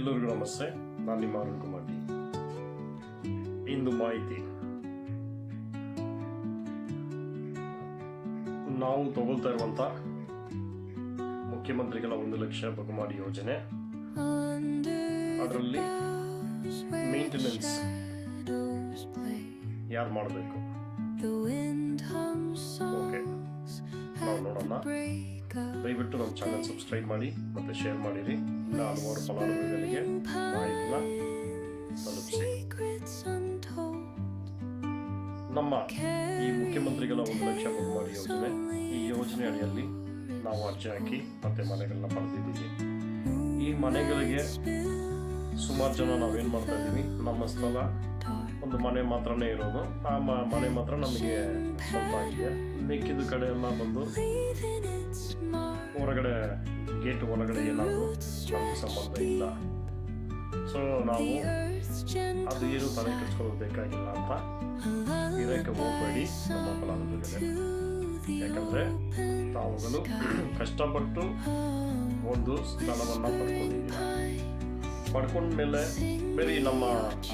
ಎಲ್ಲರಿಗೂ ನಮಸ್ತೆ. ನಾನು ನಿಮ್ಮ ಅರುಣ್ ಕುಮಾರ್. ಇಂದು ಮಾಹಿತಿ. ನಾವು ತಗೊಳ್ತಾ ಇರುವಂತ ಮುಖ್ಯಮಂತ್ರಿಗಳ ಒಂದು ಲಕ್ಷ ಬಹುಮಾಡಿ ಯೋಜನೆ. ಅದರಲ್ಲಿ ಮೇಂಟೆನೆನ್ಸ್ ಯಾರು ಮಾಡಬೇಕು? ಓಕೆ ನಾವು ನೋಡೋಣ. ದಯವಿಟ್ಟು ನಮ್ಮ ಚಾನಲ್ ಸಬ್ಸ್ಕ್ರೈಬ್ ಮಾಡಿ ಮತ್ತೆ ಶೇರ್ ಮಾಡಿರಿ. ಇನ್ನು ಹಲವಾರು ಫಲಾನುಭವಿಗಳಿಗೆ ಮಾಹಿತಿನ ನಮ್ಮ ಈ ಮುಖ್ಯಮಂತ್ರಿಗಳ ಒಂದು ಲಕ್ಷ ಬಹುಮಾರಿ ಯೋಜನೆ, ಈ ಯೋಜನೆ ಅಡಿಯಲ್ಲಿ ನಾವು ಅರ್ಜಿ ಹಾಕಿ ಮತ್ತೆ ಮನೆಗಳನ್ನ ಪಡೆದಿದ್ದೀವಿ. ಈ ಮನೆಗಳಿಗೆ ಸುಮಾರು ಜನ ನಾವೇನು ಮಾಡ್ತಾ ಇದ್ದೀವಿ? ನಮ್ಮ ಸ್ಥಳ ಒಂದು ಮನೆ ಮಾತ್ರನೇ ಇರೋದು. ಆ ಮನೆ ಮಾತ್ರ ನಮಗೆ ಸ್ವಲ್ಪ ಆಗಿದೆ ಮಿಕ್ಕಿದ ಕಡೆ ಎಲ್ಲ ಬಂದು ಹೊರಗಡೆ ಗೇಟ್ ಒಳಗಡೆ ಏನಾದರೂ ಸಂಬಂಧ ಇಲ್ಲ. ಸೊ ನಾವು ಅದು ಏನು ತಲೆ ಕೆಡ್ಸ್ಕೊಳ್ಳೋದು ಬೇಕಾಗಿಲ್ಲ ಅಂತ ಇದಕ್ಕೆ ಹೋಗ್ಬೇಡಿ. ನಮ್ಮ ಫಲಾನುಭವಿಗಳೇ. ಯಾಕಂದ್ರೆ ತಾವುಗಳು ಕಷ್ಟಪಟ್ಟು ಒಂದು ಸ್ಥಳವನ್ನು ಪಡ್ಕೊಂಡಿದ್ದೀರಾ. ಪಡ್ಕೊಂಡ್ಮೇಲೆ ಬರೀ ನಮ್ಮ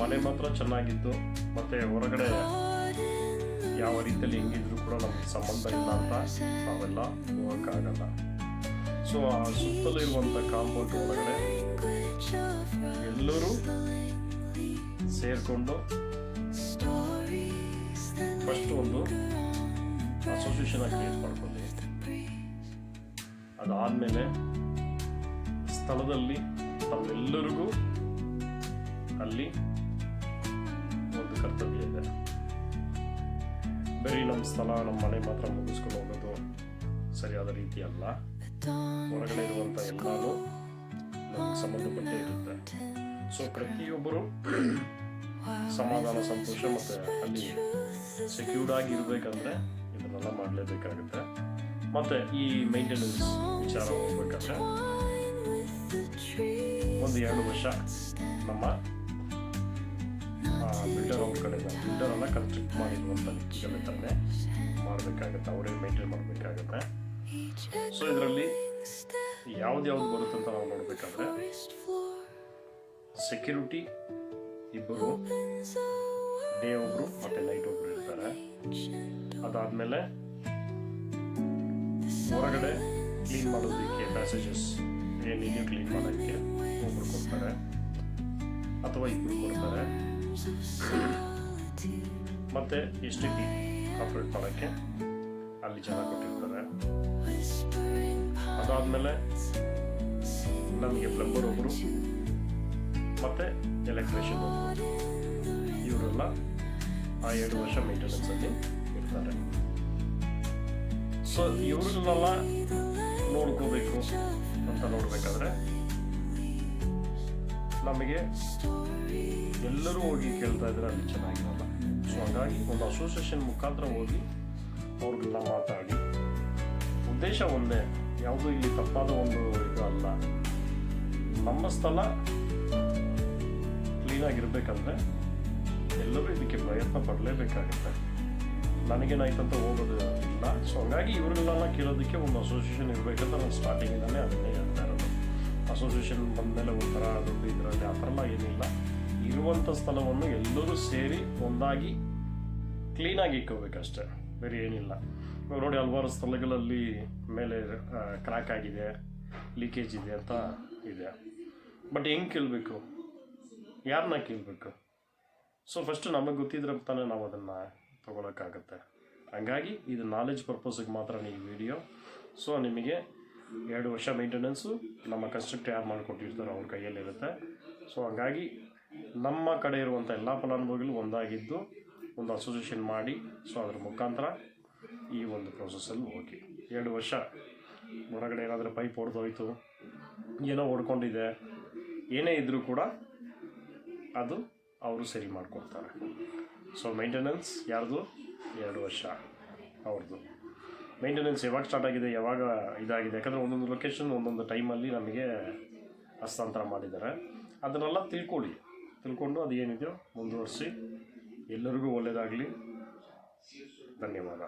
ಮನೆ ಮಾತ್ರ ಚೆನ್ನಾಗಿತ್ತು. ಮತ್ತೆ ಹೊರಗಡೆ ಯಾವ ರೀತಿಯಲ್ಲಿ ಹೆಂಗಿದ್ರು ಕೂಡ ನಮಗೆ ಸಂಬಂಧ ಇಲ್ಲ ಅಂತ ನಾವೆಲ್ಲ ಹೋಗೋಕ್ಕಾಗಲ್ಲ ಸೊ ಆ ಸುತ್ತಲೂ ಇರುವಂಥ ಕಾಂಪೌಂಡ್ ಒಳಗಡೆ ಎಲ್ಲರೂ ಸೇರಿಕೊಂಡು ಫಸ್ಟ್ ಒಂದು ಅಸೋಸಿಯೇಷನ್ ಕ್ರಿಯೇಟ್ ಮಾಡ್ಕೊಳ್ಳಿ. ಅದಾದಮೇಲೆ ಸ್ಥಳದಲ್ಲಿ ತಮ್ಮೆಲ್ಲರಿಗೂ ಅಲ್ಲಿ ಒಂದು ಕರ್ತವ್ಯ ಇದೆ. ಬರೀ ನಮ್ಮ ಸ್ಥಳ, ನಮ್ಮ ಮನೆ ಮಾತ್ರ ಮುಗಿಸ್ಕೊಂಡು ಹೋಗೋದು ಸರಿಯಾದ ರೀತಿ ಅಲ್ಲ. ಹೊರಗಡೆ ಇರುವಂಥ ಎಲ್ಲಾನು ಸಂಬಂಧಪಟ್ಟೇ ಇರುತ್ತೆ. ಸೊ ಪ್ರತಿಯೊಬ್ಬರು ಸಮಾಧಾನ, ಸಂತೋಷ ಮತ್ತು ಅಲ್ಲಿ ಸೆಕ್ಯೂರ್ಡ್ ಆಗಿ ಇರಬೇಕಂದ್ರೆ ಇದನ್ನೆಲ್ಲ ಮಾಡಲೇಬೇಕಾಗುತ್ತೆ. ಮತ್ತು ಈ ಮೇಂಟೆನೆನ್ಸ್ ವಿಚಾರ ಹೋಗ್ಬೇಕಾದ್ರೆ ಒಂದು ಎರಡು ವರ್ಷ ನಮ್ಮ ಬಿಲ್ಡರ್ ಅವ್ರ ಕಡೆಯಿಂದ ಬಿಲ್ಡರ್ ಎಲ್ಲ ಕನ್ಸ್ಟ್ರಕ್ಟ್ ಮಾಡಿರುವಂಥ ವ್ಯಕ್ತಿಗಳ ತಂದೆ ಮಾಡಬೇಕಾಗುತ್ತೆ, ಅವರೇ ಮೇಂಟೈನ್ ಮಾಡಬೇಕಾಗುತ್ತೆ. ಸೊ ಇದರಲ್ಲಿ ಯಾವ್ದು ಬರುತ್ತೆ ಅಂತ ನಾವು ನೋಡಬೇಕಾದ್ರೆ ಸೆಕ್ಯೂರಿಟಿ ಇಬ್ಬರು ಡೇ ಒಬ್ರು ಮತ್ತೆ ನೈಟ್ ಒಬ್ರು ಇರ್ತಾರೆ. ಅದಾದ್ಮೇಲೆ ಹೊರಗಡೆ ಕ್ಲೀನ್ ಮಾಡೋದಕ್ಕೆ ಪ್ಯಾಸೇಜಸ್ ಏನಿದೆಯೋ ಕ್ಲೀನ್ ಮಾಡೋಕ್ಕೆ ಒಬ್ರು ಕೊಡ್ತಾರೆ. ಅಥವಾ ಇಬ್ಬರು ಕೊಡ್ತಾರೆ. ಮತ್ತೆ ಎಸ್ ಟಿ ಪಿ ಆಪ್ರೇಟ್ ಮಾಡೋಕ್ಕೆ ಅಲ್ಲಿ ಜನ ಕೊಟ್ಟಿರ್ತಾರೆ. ಅದಾದಮೇಲೆ ನಮಗೆ ಪ್ಲಂಬರ್ ಒಬ್ಬರು ಮತ್ತೆ ಎಲೆಕ್ಟ್ರಿಷಿಯನ್ ಒಬ್ಬರು ಇವರೆಲ್ಲ ಆ ಎರಡು ವರ್ಷ ಮೇಂಟೆನೆನ್ಸ್ ಅಲ್ಲಿ ಇರ್ತಾರೆ. ಸೊ ಇವ್ರನ್ನೆಲ್ಲ ನೋಡ್ಕೋಬೇಕು. ಅಂತ ನೋಡಬೇಕಾದ್ರೆ ನಮಗೆ ಎಲ್ಲರೂ ಹೋಗಿ ಕೇಳ್ತಾ ಇದ್ರೆ ಅಲ್ಲಿ ಚೆನ್ನಾಗಿರಲ್ಲ. ಸೊ ಹಾಗಾಗಿ ಒಂದು ಅಸೋಸಿಯೇಷನ್ ಮುಖಾಂತರ ಹೋಗಿ ಅವ್ರಿಗೆಲ್ಲ ಮಾತಾಡಿ. ಉದ್ದೇಶ ಒಂದೇ, ಯಾವುದೂ ಇಲ್ಲಿ ತಪ್ಪಾದ ಒಂದು ಇದು ಅಲ್ಲ. ನಮ್ಮ ಸ್ಥಳ ಕ್ಲೀನಾಗಿರ್ಬೇಕಂದ್ರೆ ಎಲ್ಲರೂ ಇದಕ್ಕೆ ಪ್ರಯತ್ನ ಪಡಲೇಬೇಕಾಗುತ್ತೆ. ನನಗೇನಾಯ್ತಂತ ಹೋಗೋದು ಇಲ್ಲ ಸೊ ಹಂಗಾಗಿ ಇವ್ರಿಗೆಲ್ಲ ಕೇಳೋದಕ್ಕೆ ಒಂದು ಅಸೋಸಿಯೇಷನ್ ಇರಬೇಕಂತ ನಾನು ಸ್ಟಾರ್ಟಿಂಗಿಂದಲೇ ಅದನ್ನೇ ಹೇಳ್ತಾ ಇರೋದು. ಅಸೋಸಿಯೇಷನ್ ಬಂದಮೇಲೆ ಒಂಥರ ದುಡ್ಡು ಇದರಲ್ಲಿ ಆ ಥರ ಏನಿಲ್ಲ. ಇರುವಂಥ ಸ್ಥಳವನ್ನು ಎಲ್ಲರೂ ಸೇರಿ ಒಂದಾಗಿ ಕ್ಲೀನಾಗಿ ಇಕ್ಕೋಬೇಕಷ್ಟೆ ಬೇರೆ ಏನಿಲ್ಲ. ಇವಾಗ ನೋಡಿ ಹಲವಾರು ಸ್ಥಳಗಳಲ್ಲಿ ಮೇಲೆ ಕ್ರ್ಯಾಕ್ ಆಗಿದೆ ಲೀಕೇಜ್ ಇದೆ ಅಂತ ಇದೆ. ಬಟ್ ಹೆಂಗೆ ಕೇಳಬೇಕು? ಯಾರನ್ನ ಕೇಳಬೇಕು? ಸೊ ಫಸ್ಟ್ ನಮಗೆ ಗೊತ್ತಿದ್ರೆ ತಾನೇ ನಾವು ಅದನ್ನು ತೊಗೊಳಕ್ಕಾಗತ್ತೆ. ಹಂಗಾಗಿ ಇದು ನಾಲೆಜ್ ಪರ್ಪಸ್ಗೆ ಮಾತ್ರ ಈ ವಿಡಿಯೋ ಸೊ ನಿಮಗೆ ಎರಡು ವರ್ಷ ಮೇಂಟೆನೆನ್ಸು ನಮ್ಮ ಕನ್ಸ್ಟ್ರಕ್ಟ್ ಯಾರು ಮಾಡಿಕೊಟ್ಟಿರ್ತಾರೋ ಅವ್ರ ಕೈಯಲ್ಲಿರುತ್ತೆ. ಸೊ ಹಂಗಾಗಿ ನಮ್ಮ ಕಡೆ ಇರುವಂಥ ಎಲ್ಲ ಫಲಾನುಭವಿಗಳು ಒಂದಾಗಿದ್ದು ಒಂದು ಅಸೋಸಿಯೇಷನ್ ಮಾಡಿ ಸೊ ಅದರ ಮುಖಾಂತರ ಈ ಒಂದು ಪ್ರೊಸೆಸ್ಸಲ್ಲಿ ಹೋಗಿ. ಎರಡು ವರ್ಷ ಹೊರಗಡೆ ಏನಾದರೂ ಪೈಪ್ ಹೊಡೆದೋಯ್ತು ಏನೋ ಹೊಡ್ಕೊಂಡಿದೆ ಏನೇ ಇದ್ದರೂ ಕೂಡ ಅದು ಅವರು ಸರಿ ಮಾಡಿಕೊಡ್ತಾರೆ. ಸೊ ಮೈಂಟೆನೆನ್ಸ್ ಯಾರ್ದು? ಎರಡು ವರ್ಷ. ಅವ್ರದ್ದು ಮೈಂಟೆನೆನ್ಸ್ ಯಾವಾಗ ಸ್ಟಾರ್ಟ್ ಆಗಿದೆ, ಯಾವಾಗ ಇದಾಗಿದೆ? ಯಾಕಂದರೆ ಒಂದೊಂದು ಲೊಕೇಶನ್ ಒಂದೊಂದು ಟೈಮಲ್ಲಿ ನಮಗೆ ಹಸ್ತಾಂತರ ಮಾಡಿದ್ದಾರೆ. ಅದನ್ನೆಲ್ಲ ತಿಳ್ಕೊಳ್ಳಿ. ತಿಳ್ಕೊಂಡು ಅದು ಏನಿದೆಯೋ ಮುಂದುವರಿಸಿ. ಎಲ್ಲರಿಗೂ ಒಳ್ಳೆಯದಾಗಲಿ ಧನ್ಯವಾದ.